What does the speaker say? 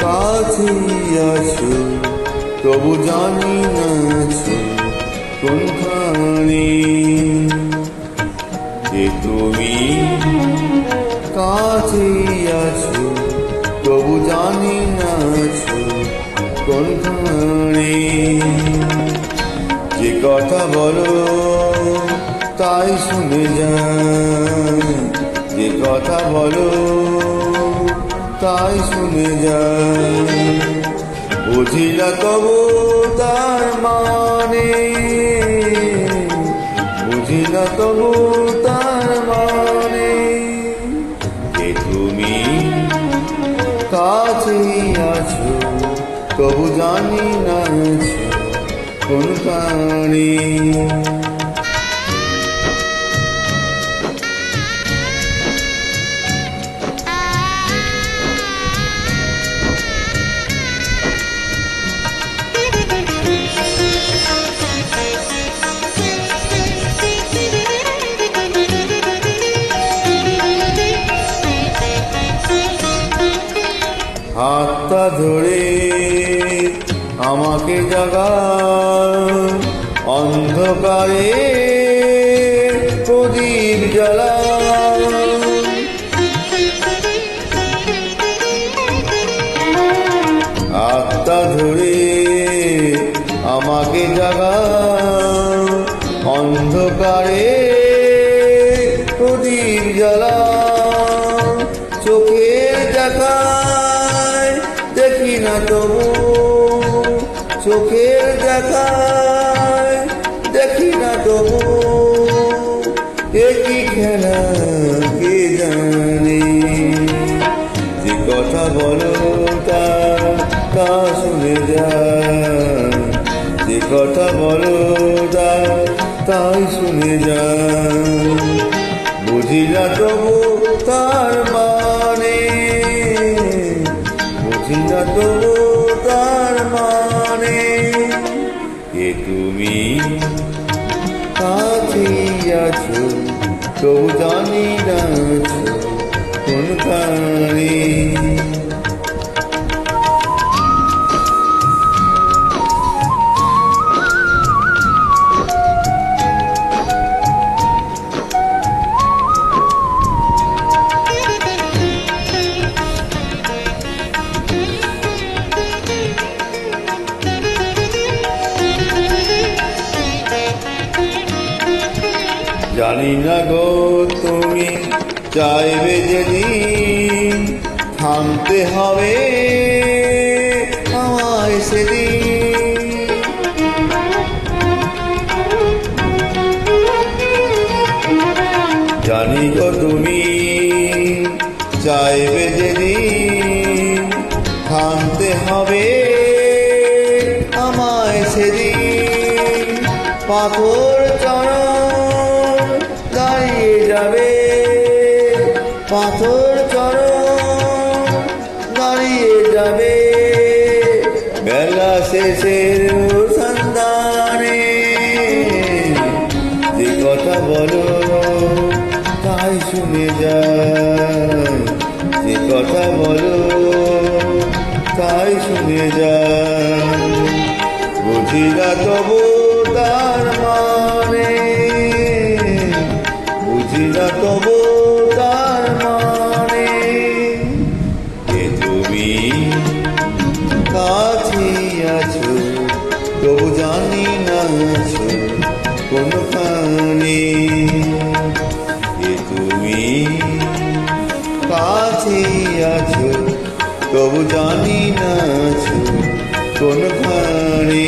কাছে আছো, তবু জানি না কোনখানে। যে তুমি কাছে আছো, তবু জানি না কোনখানে। যে কথা বলো, তাই শুনে যায় যে কথা বলো তাই শুনে যায়। বুঝি না তবু তার মানে। বুঝি না তবু তার মানে। যে তুমি কাছেই আছো, তবু জানি না কোন কারণে হাতটা ধরে আমাকে জাগা অন্ধকারে প্রদীপ জ্বালা হাতটা ধরে আমাকে জাগা অন্ধকারে না তবু চোখের দেখায় দেখি না তবু একই খেলা, কে জানে? যে কথা বলো তা শুনে যায়। যে কথা বলো তাই শুনে যায়। বুঝি না তবু তার মানে এ তুমি কাছেই আছো তবু জানি না কোন কারণে জানি না গো তুমি চাইবে যেদিন থামতে হবে আমায় সেদিন। জানি গো তুমি চাইবে যেদিন থামতে হবে আমায় সেদিন। পাথর দাঁড়িয়ে যাবে। পাথর চরণ দাঁড়িয়ে যাবে। বেলা শেষের সন্ধানে। যে কথা বলো, তাই শুনে যায়। যে কথা বলো, তাই শুনে যায়। তবু তার মানে না তবু তার মানে। যে তুমি? কাছে আছো, তবু জানি না আছো কোনখানে যে তুমি? কাছে আছো, তবু জানি না আছো কোনখানে